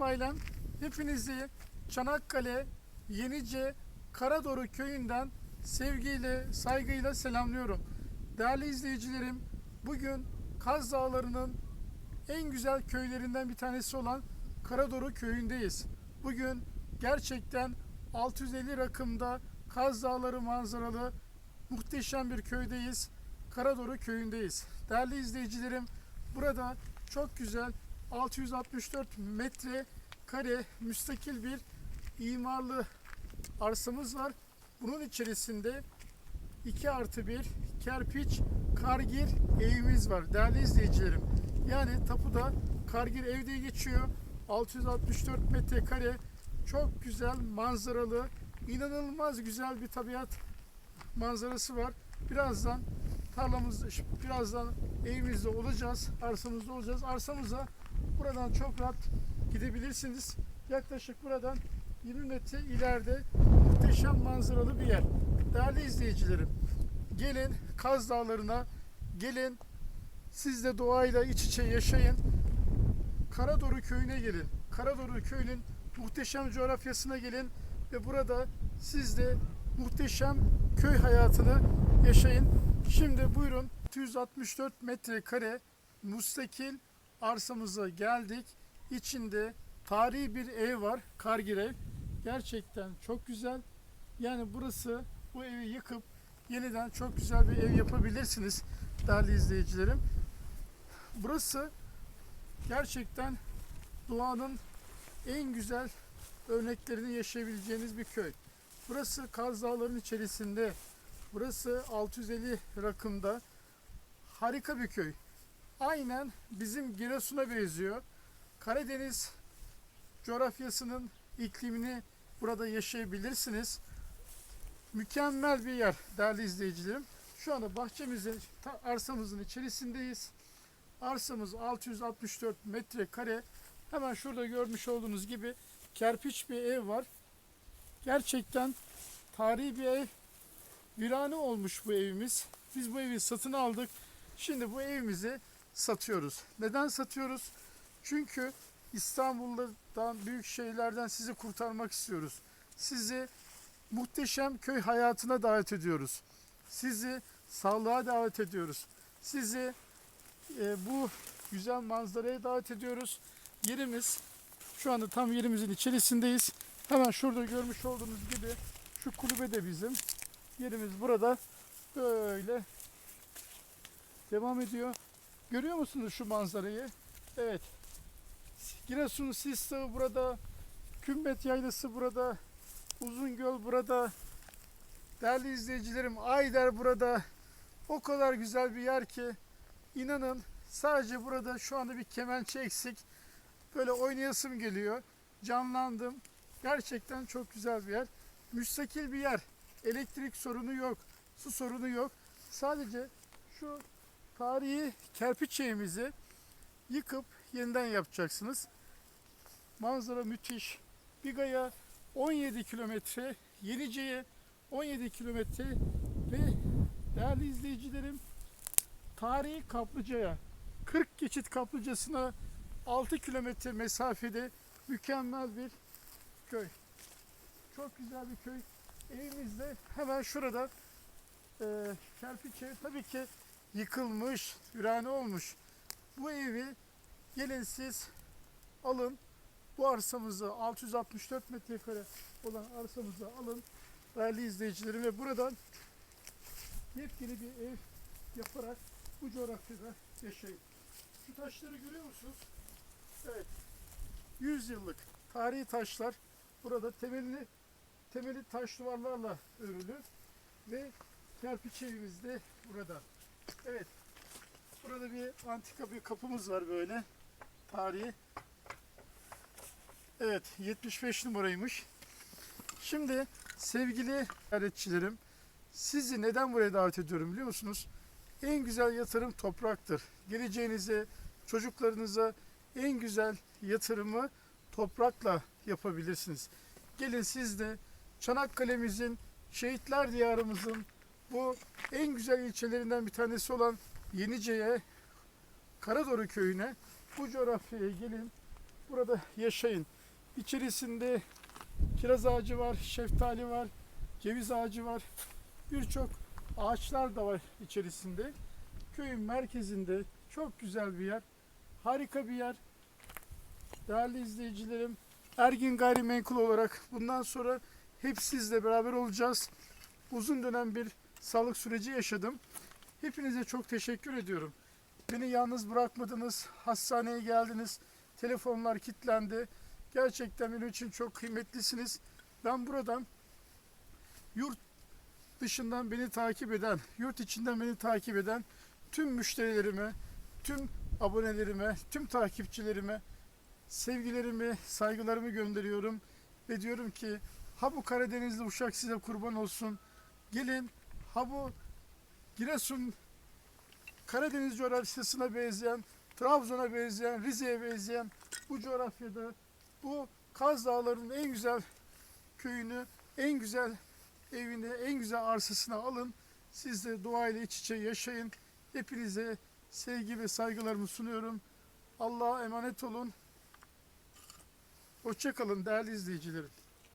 Ailem hepinizi Çanakkale Yenice Karadoru köyünden sevgiyle, saygıyla selamlıyorum. Değerli izleyicilerim, bugün Kaz Dağları'nın en güzel köylerinden bir tanesi olan Karadoru köyündeyiz. Bugün gerçekten 650 rakımda Kaz Dağları manzaralı muhteşem bir köydeyiz. Karadoru köyündeyiz. Değerli izleyicilerim, burada çok güzel 664 metre kare müstakil bir imarlı arsamız var. Bunun içerisinde 2 artı 1 kerpiç kargir evimiz var değerli izleyicilerim. Yani tapuda kargir ev diye geçiyor. 664 metrekare çok güzel manzaralı inanılmaz güzel bir tabiat manzarası var. Birazdan tarlamızda birazdan evimizde olacağız. Arsamızda olacağız. Arsamıza buradan çok rahat gidebilirsiniz. Yaklaşık buradan 20 metre ileride muhteşem manzaralı bir yer. Değerli izleyicilerim, gelin Kaz Dağları'na, gelin siz de doğayla iç içe yaşayın. Karadoru köyüne gelin. Karadoru köyünün muhteşem coğrafyasına gelin ve burada siz de muhteşem köy hayatını yaşayın. Şimdi buyurun 264 metrekare müstakil arsamıza geldik. İçinde tarihi bir ev var. Kargir ev. Gerçekten çok güzel. Yani burası bu evi yıkıp yeniden çok güzel bir ev yapabilirsiniz değerli izleyicilerim. Burası gerçekten doğanın en güzel örneklerini yaşayabileceğiniz bir köy. Burası Kaz Dağları'nın içerisinde. Burası 650 rakımda. Harika bir köy. Aynen bizim Giresun'a benziyor. Karadeniz coğrafyasının iklimini burada yaşayabilirsiniz. Mükemmel bir yer değerli izleyicilerim. Şu anda bahçemizin, arsamızın içerisindeyiz. Arsamız 664 metrekare. Hemen şurada görmüş olduğunuz gibi kerpiç bir ev var. Gerçekten tarihi bir ev. Virane olmuş bu evimiz. Biz bu evi satın aldık. Şimdi bu evimizi satıyoruz. Neden satıyoruz? Çünkü İstanbul'dan büyük şehirlerden sizi kurtarmak istiyoruz. Sizi muhteşem köy hayatına davet ediyoruz. Sizi sağlığa davet ediyoruz. Sizi e, bu güzel manzaraya davet ediyoruz. Yerimiz şu anda tam yerimizin içerisindeyiz. Hemen şurada görmüş olduğunuz gibi şu kulübe de bizim. Yerimiz burada böyle devam ediyor. Görüyor musunuz şu manzarayı? Evet. Giresun Sis Dağı burada. Kümbet Yaylası burada. Uzungöl burada. Değerli izleyicilerim Ayder burada. O kadar güzel bir yer ki inanın sadece burada şu anda bir kemençe eksik. Böyle oynayasım geliyor. Canlandım. Gerçekten çok güzel bir yer. Müstakil bir yer. Elektrik sorunu yok. Su sorunu yok. Sadece şu tarihi kerpiç evimizi yıkıp yeniden yapacaksınız. Manzara müthiş. Biga'ya 17 kilometre, Yenice'ye 17 kilometre ve değerli izleyicilerim tarihi Kaplıca'ya 40 geçit kaplıcasına 6 kilometre mesafede mükemmel bir köy. Çok güzel bir köy. Evimiz de hemen şurada e, kerpiç ev tabii ki yıkılmış, virane olmuş. Bu evi gelin siz alın. Bu arsamızı 664 metrekare olan arsamızı alın değerli izleyicilerim ve buradan yepyeni bir ev yaparak bu coğrafyada yaşayın. Şu taşları görüyor musunuz? Evet. 100 yıllık tarihi taşlar burada temelini temeli taş duvarlarla örülü ve kerpiç evimiz de burada. Evet. Burada bir antika bir kapımız var böyle. Tarihi. Evet 75 numaraymış. Şimdi sevgili ziyaretçilerim sizi neden buraya davet ediyorum biliyor musunuz? En güzel yatırım topraktır. Geleceğinize, çocuklarınıza en güzel yatırımı toprakla yapabilirsiniz. Gelin siz de Çanakkale'mizin, şehitler diyarımızın bu en güzel ilçelerinden bir tanesi olan Yenice'ye, Karadoru köyüne, bu coğrafyaya gelin. burada yaşayın. İçerisinde kiraz ağacı var, şeftali var, ceviz ağacı var. Birçok ağaçlar da var içerisinde. Köyün merkezinde çok güzel bir yer. Harika bir yer. Değerli izleyicilerim, Ergin Gayrimenkul olarak bundan sonra hep sizle beraber olacağız. Uzun dönem bir sağlık süreci yaşadım. Hepinize çok teşekkür ediyorum. Beni yalnız bırakmadınız, hastaneye geldiniz, telefonlar kilitlendi. Gerçekten benim için çok kıymetlisiniz. Ben buradan yurt dışından beni takip eden, yurt içinden beni takip eden tüm müşterilerime, tüm abonelerime, tüm takipçilerime sevgilerimi, saygılarımı gönderiyorum ve diyorum ki ha bu Karadenizli uşak size kurban olsun. Gelin ha bu Giresun Karadeniz coğrafyasına benzeyen, Trabzon'a benzeyen, Rize'ye benzeyen bu coğrafyada bu Kaz Dağları'nın en güzel köyünü, en güzel evini, en güzel arsasına alın. Siz de doğayla iç içe yaşayın. Hepinize sevgi ve saygılarımı sunuyorum. Allah'a emanet olun. Hoşçakalın değerli izleyicilerim.